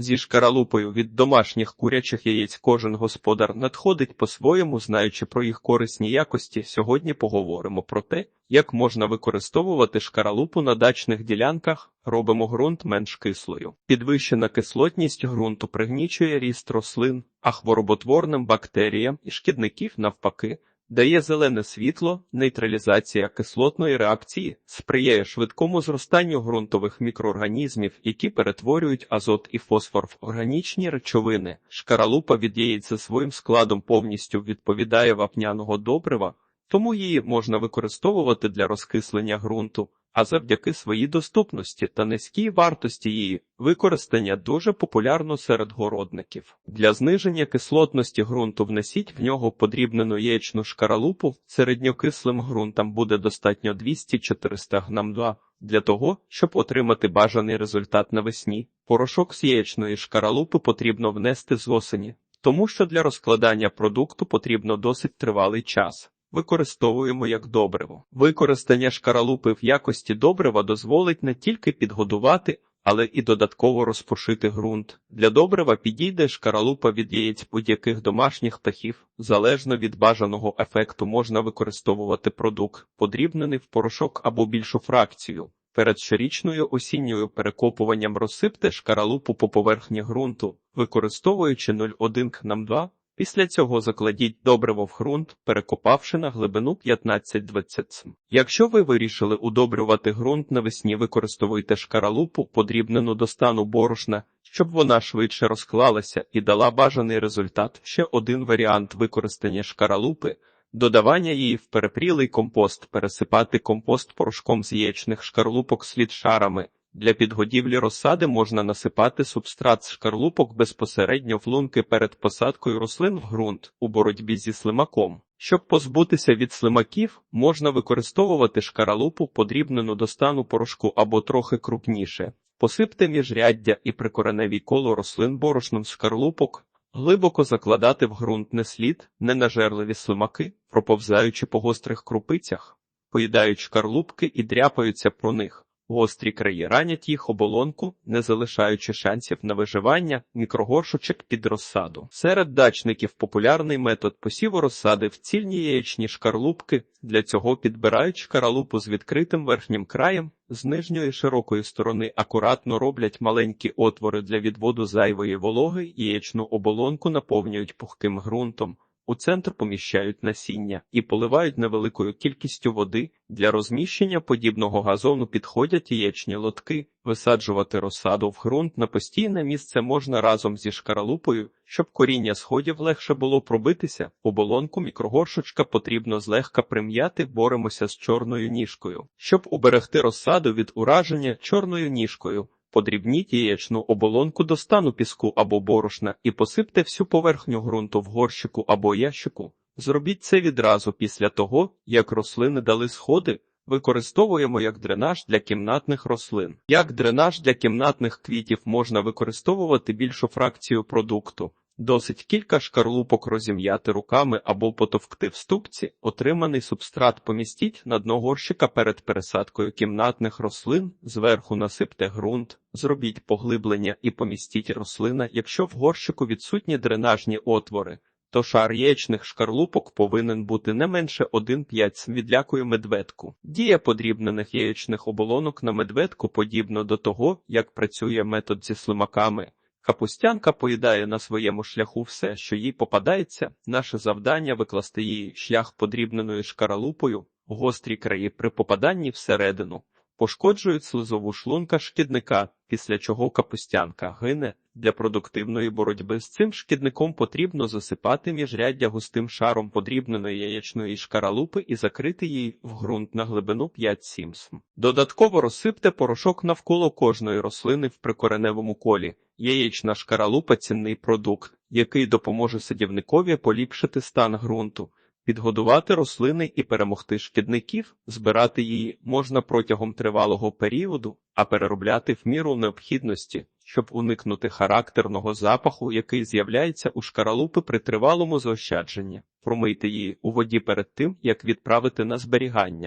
Зі шкаралупою від домашніх курячих яєць кожен господар надходить по-своєму, знаючи про їх корисні якості. Сьогодні поговоримо про те, як можна використовувати шкаралупу на дачних ділянках, робимо ґрунт менш кислою. Підвищена кислотність ґрунту пригнічує ріст рослин, а хвороботворним бактеріям і шкідників навпаки. Дає зелене світло, нейтралізація кислотної реакції, сприяє швидкому зростанню ґрунтових мікроорганізмів, які перетворюють азот і фосфор в органічні речовини. Шкаралупа від яєць за своїм складом повністю відповідає вапняного добрива, тому її можна використовувати для розкислення ґрунту, а завдяки своїй доступності та низькій вартості її використання дуже популярно серед городників. Для зниження кислотності ґрунту внесіть в нього подрібнену яєчну шкаралупу, середньокислим ґрунтам буде достатньо 200-400 грам 2. Для того, щоб отримати бажаний результат навесні, порошок з яєчної шкаралупи потрібно внести з осені, тому що для розкладання продукту потрібно досить тривалий час. Використовуємо як добриво. Використання шкаралупи в якості добрива дозволить не тільки підгодувати, але і додатково розпушити ґрунт. Для добрива підійде шкаралупа від яєць будь-яких домашніх птахів. Залежно від бажаного ефекту можна використовувати продукт, подрібнений в порошок або більшу фракцію. Перед щорічною осінньою перекопуванням розсипте шкаралупу по поверхні ґрунту, використовуючи 0,1 кнам 2 Після цього закладіть добриво в ґрунт, перекопавши на глибину 15-20 см. Якщо ви вирішили удобрювати ґрунт навесні, використовуйте шкаралупу, подрібнену до стану борошна, щоб вона швидше розклалася і дала бажаний результат. Ще один варіант використання шкаралупи. Додавання її в перепрілий компост, пересипати компост порошком з яєчних шкарлупок слід шарами. Для підгодівлі розсади можна насипати субстрат шкарлупок безпосередньо в лунки перед посадкою рослин в ґрунт у боротьбі зі слимаком. Щоб позбутися від слимаків, можна використовувати шкаралупу, подрібнену до стану порошку або трохи крупніше. Посипте міжряддя і прикореневі коло рослин борошном з шкарлупок, глибоко закладати в ґрунт не слід, ненажерливі слимаки, проповзаючи по гострих крупицях, поїдають шкарлупки і дряпаються про них. Гострі краї ранять їх оболонку, не залишаючи шансів на виживання, мікрогоршочок під розсаду. Серед дачників популярний метод посіву розсади в цільні яєчні шкарлупки. Для цього підбирають шкаралупу з відкритим верхнім краєм, з нижньої широкої сторони акуратно роблять маленькі отвори для відводу зайвої вологи, яєчну оболонку наповнюють пухким ґрунтом. У центр поміщають насіння і поливають невеликою кількістю води. Для розміщення подібного газону підходять яєчні лотки. Висаджувати розсаду в ґрунт на постійне місце можна разом зі шкаралупою, щоб коріння сходів легше було пробитися. Оболонку мікрогоршочка потрібно злегка прим'яти, боремося з чорною ніжкою. Щоб уберегти розсаду від ураження чорною ніжкою. Подрібніть яєчну оболонку до стану піску або борошна і посипте всю поверхню ґрунту в горщику або ящику. Зробіть це відразу після того, як рослини дали сходи, використовуємо як дренаж для кімнатних рослин. Як дренаж для кімнатних квітів можна використовувати більшу фракцію продукту. Досить кілька шкарлупок розім'яти руками або потовкти в ступці, отриманий субстрат помістіть на дно горщика перед пересадкою кімнатних рослин, зверху насипте ґрунт, зробіть поглиблення і помістіть рослина, якщо в горщику відсутні дренажні отвори, то шар яєчних шкарлупок повинен бути не менше 1,5 см відлякою медведку. Дія подрібнених яєчних оболонок на медведку подібно до того, як працює метод зі слимаками. Капустянка поїдає на своєму шляху все, що їй попадається. Наше завдання викласти її шлях подрібненою шкаралупою, гострі краї при попаданні всередину, пошкоджують слизову шлунка шкідника, після чого капустянка гине. Для продуктивної боротьби з цим шкідником потрібно засипати міжряддя густим шаром подрібненої яєчної шкаралупи і закрити її в ґрунт на глибину 5-7 см. Додатково розсипте порошок навколо кожної рослини в прикореневому колі. Яєчна шкаралупа цінний продукт, який допоможе садівникові поліпшити стан ґрунту, підгодувати рослини і перемогти шкідників, збирати її можна протягом тривалого періоду, а переробляти в міру необхідності, щоб уникнути характерного запаху, який з'являється у шкаралупи при тривалому заощадженні. Промийте її у воді перед тим, як відправити на зберігання.